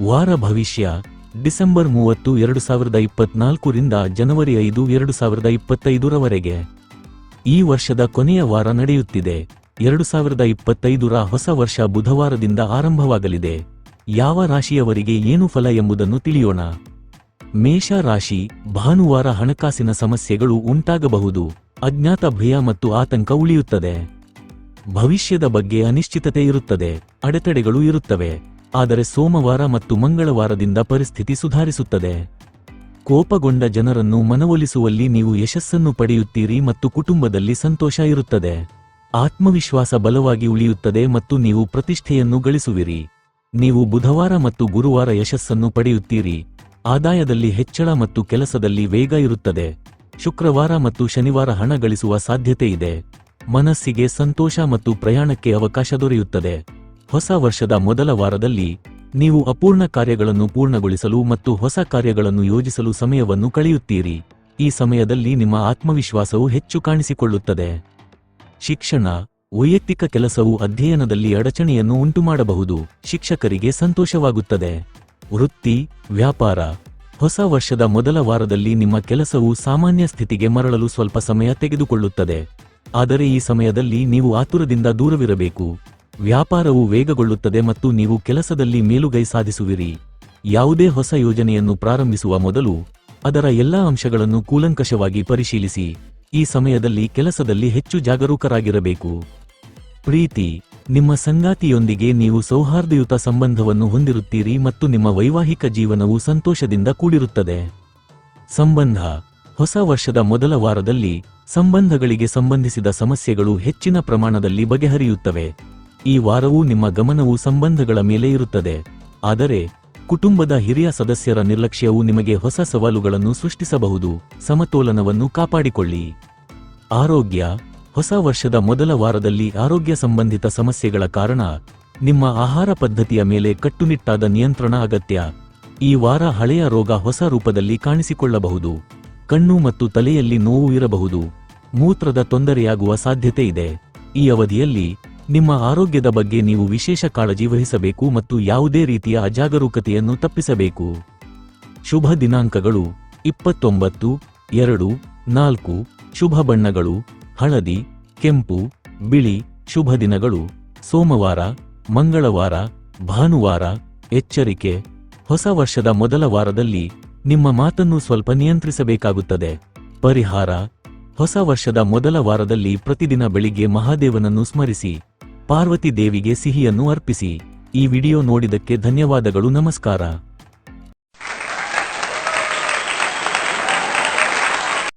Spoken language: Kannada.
ವಾರ ಭವಿಷ್ಯ, ಡಿಸೆಂಬರ್ ಮೂವತ್ತು, ಎರಡು ಸಾವಿರದ ಇಪ್ಪತ್ನಾಲ್ಕರಿಂದ ಜನವರಿ ಐದು, ಎರಡು ಸಾವಿರದ ಇಪ್ಪತ್ತೈದರವರೆಗೆ. ಈ ವರ್ಷದ ಕೊನೆಯ ವಾರ ನಡೆಯುತ್ತಿದೆ. ಎರಡು ಸಾವಿರದ ಇಪ್ಪತ್ತೈದರ ಹೊಸ ವರ್ಷ ಬುಧವಾರದಿಂದ ಆರಂಭವಾಗಲಿದೆ. ಯಾವ ರಾಶಿಯವರಿಗೆ ಏನು ಫಲ ಎಂಬುದನ್ನು ತಿಳಿಯೋಣ. ಮೇಷ ರಾಶಿ, ಭಾನುವಾರ ಹಣಕಾಸಿನ ಸಮಸ್ಯೆಗಳು ಉಂಟಾಗಬಹುದು. ಅಜ್ಞಾತ ಭಯ ಮತ್ತು ಆತಂಕ ಉಳಿಯುತ್ತದೆ. ಭವಿಷ್ಯದ ಬಗ್ಗೆ ಅನಿಶ್ಚಿತತೆ ಇರುತ್ತದೆ. ಅಡೆತಡೆಗಳು ಇರುತ್ತವೆ. ಆದರೆ ಸೋಮವಾರ ಮತ್ತು ಮಂಗಳವಾರದಿಂದ ಪರಿಸ್ಥಿತಿ ಸುಧಾರಿಸುತ್ತದೆ. ಕೋಪಗೊಂಡ ಜನರನ್ನು ಮನವೊಲಿಸುವಲ್ಲಿ ನೀವು ಯಶಸ್ಸನ್ನು ಪಡೆಯುತ್ತೀರಿ ಮತ್ತು ಕುಟುಂಬದಲ್ಲಿ ಸಂತೋಷ ಇರುತ್ತದೆ. ಆತ್ಮವಿಶ್ವಾಸ ಬಲವಾಗಿ ಉಳಿಯುತ್ತದೆ ಮತ್ತು ನೀವು ಪ್ರತಿಷ್ಠೆಯನ್ನು ಗಳಿಸುವಿರಿ. ನೀವು ಬುಧವಾರ ಮತ್ತು ಗುರುವಾರ ಯಶಸ್ಸನ್ನು ಪಡೆಯುತ್ತೀರಿ. ಆದಾಯದಲ್ಲಿ ಹೆಚ್ಚಳ ಮತ್ತು ಕೆಲಸದಲ್ಲಿ ವೇಗ ಇರುತ್ತದೆ. ಶುಕ್ರವಾರ ಮತ್ತು ಶನಿವಾರ ಹಣ ಗಳಿಸುವ ಸಾಧ್ಯತೆ ಇದೆ. ಮನಸ್ಸಿಗೆ ಸಂತೋಷ ಮತ್ತು ಪ್ರಯಾಣಕ್ಕೆ ಅವಕಾಶ ದೊರೆಯುತ್ತದೆ. ಹೊಸ ವರ್ಷದ ಮೊದಲ ವಾರದಲ್ಲಿ ನೀವು ಅಪೂರ್ಣ ಕಾರ್ಯಗಳನ್ನು ಪೂರ್ಣಗೊಳಿಸಲು ಮತ್ತು ಹೊಸ ಕಾರ್ಯಗಳನ್ನು ಯೋಜಿಸಲು ಸಮಯವನ್ನು ಕಳೆಯುತ್ತೀರಿ. ಈ ಸಮಯದಲ್ಲಿ ನಿಮ್ಮ ಆತ್ಮವಿಶ್ವಾಸವು ಹೆಚ್ಚು ಕಾಣಿಸಿಕೊಳ್ಳುತ್ತದೆ. ಶಿಕ್ಷಣ, ವೈಯಕ್ತಿಕ ಕೆಲಸವು ಅಧ್ಯಯನದಲ್ಲಿ ಅಡಚಣೆಯನ್ನು ಉಂಟುಮಾಡಬಹುದು. ಶಿಕ್ಷಕರಿಗೆ ಸಂತೋಷವಾಗುತ್ತದೆ. ವೃತ್ತಿ, ವ್ಯಾಪಾರ, ಹೊಸ ವರ್ಷದ ಮೊದಲ ವಾರದಲ್ಲಿ ನಿಮ್ಮ ಕೆಲಸವು ಸಾಮಾನ್ಯ ಸ್ಥಿತಿಗೆ ಮರಳಲು ಸ್ವಲ್ಪ ಸಮಯ ತೆಗೆದುಕೊಳ್ಳುತ್ತದೆ. ಆದರೆ ಈ ಸಮಯದಲ್ಲಿ ನೀವು ಆತುರದಿಂದ ದೂರವಿರಬೇಕು. ವ್ಯಾಪಾರವು ವೇಗಗೊಳ್ಳುತ್ತದೆ ಮತ್ತು ನೀವು ಕೆಲಸದಲ್ಲಿ ಮೇಲುಗೈ ಸಾಧಿಸುವಿರಿ. ಯಾವುದೇ ಹೊಸ ಯೋಜನೆಯನ್ನು ಪ್ರಾರಂಭಿಸುವ ಮೊದಲು ಅದರ ಎಲ್ಲಾ ಅಂಶಗಳನ್ನು ಕೂಲಂಕಷವಾಗಿ ಪರಿಶೀಲಿಸಿ. ಈ ಸಮಯದಲ್ಲಿ ಕೆಲಸದಲ್ಲಿ ಹೆಚ್ಚು ಜಾಗರೂಕರಾಗಿರಬೇಕು. ಪ್ರೀತಿ, ನಿಮ್ಮ ಸಂಗಾತಿಯೊಂದಿಗೆ ನೀವು ಸೌಹಾರ್ದಯುತ ಸಂಬಂಧವನ್ನು ಹೊಂದಿರುತ್ತೀರಿ ಮತ್ತು ನಿಮ್ಮ ವೈವಾಹಿಕ ಜೀವನವು ಸಂತೋಷದಿಂದ ಕೂಡಿರುತ್ತದೆ. ಸಂಬಂಧ, ಹೊಸ ವರ್ಷದ ಮೊದಲ ವಾರದಲ್ಲಿ ಸಂಬಂಧಗಳಿಗೆ ಸಂಬಂಧಿಸಿದ ಸಮಸ್ಯೆಗಳು ಹೆಚ್ಚಿನ ಪ್ರಮಾಣದಲ್ಲಿ ಬಗೆಹರಿಯುತ್ತವೆ. ಈ ವಾರವೂ ನಿಮ್ಮ ಗಮನವು ಸಂಬಂಧಗಳ ಮೇಲೆ ಇರುತ್ತದೆ. ಆದರೆ, ಕುಟುಂಬದ ಹಿರಿಯ ಸದಸ್ಯರ ನಿರ್ಲಕ್ಷ್ಯವು ನಿಮಗೆ ಹೊಸ ಸವಾಲುಗಳನ್ನು ಸೃಷ್ಟಿಸಬಹುದು. ಸಮತೋಲನವನ್ನು ಕಾಪಾಡಿಕೊಳ್ಳಿ. ಆರೋಗ್ಯ. ಹೊಸ ವರ್ಷದ ಮೊದಲ ವಾರದಲ್ಲಿ ಆರೋಗ್ಯ ಸಂಬಂಧಿತ ಸಮಸ್ಯೆಗಳ ಕಾರಣ ನಿಮ್ಮ ಆಹಾರ ಪದ್ಧತಿಯ ಮೇಲೆ ಕಟ್ಟುನಿಟ್ಟಾದ ನಿಯಂತ್ರಣ ಅಗತ್ಯ. ಈ ವಾರ ಹಳೆಯ ರೋಗ ಹೊಸ ರೂಪದಲ್ಲಿ ಕಾಣಿಸಿಕೊಳ್ಳಬಹುದು. ಕಣ್ಣು ಮತ್ತು ತಲೆಯಲ್ಲಿ ನೋವು ಇರಬಹುದು. ಮೂತ್ರದ ತೊಂದರೆಯಾಗುವ ಸಾಧ್ಯತೆ ಇದೆ. ಈ ಅವಧಿಯಲ್ಲಿ ನಿಮ್ಮ ಆರೋಗ್ಯದ ಬಗ್ಗೆ ನೀವು ವಿಶೇಷ ಕಾಳಜಿ ವಹಿಸಬೇಕು ಮತ್ತು ಯಾವುದೇ ರೀತಿಯ ಅಜಾಗರೂಕತೆಯನ್ನು ತಪ್ಪಿಸಬೇಕು. ಶುಭ ದಿನಾಂಕಗಳು, ಇಪ್ಪತ್ತೊಂಬತ್ತು, ಎರಡು, ನಾಲ್ಕು, ಶುಭ ಬಣ್ಣಗಳು, ಹಳದಿ, ಕೆಂಪು, ಬಿಳಿ, ಶುಭ ದಿನಗಳು, ಸೋಮವಾರ, ಮಂಗಳವಾರ, ಭಾನುವಾರ, ಎಚ್ಚರಿಕೆ, ಹೊಸ ವರ್ಷದ ಮೊದಲ ವಾರದಲ್ಲಿ ನಿಮ್ಮ ಮಾತನ್ನು ಸ್ವಲ್ಪ ನಿಯಂತ್ರಿಸಬೇಕಾಗುತ್ತದೆ. ಪರಿಹಾರ, ಹೊಸ ವರ್ಷದ ಮೊದಲ ವಾರದಲ್ಲಿ ಪ್ರತಿದಿನ ಬೆಳಿಗ್ಗೆ ಮಹಾದೇವನನ್ನು ಸ್ಮರಿಸಿ. ಪಾರ್ವತಿ ದೇವಿಗೆ ಸಿಹಿಯನ್ನು ಅರ್ಪಿಸಿ ಈ ವಿಡಿಯೋ ನೋಡಿದಕ್ಕೆ ಧನ್ಯವಾದಗಳು ನಮಸ್ಕಾರ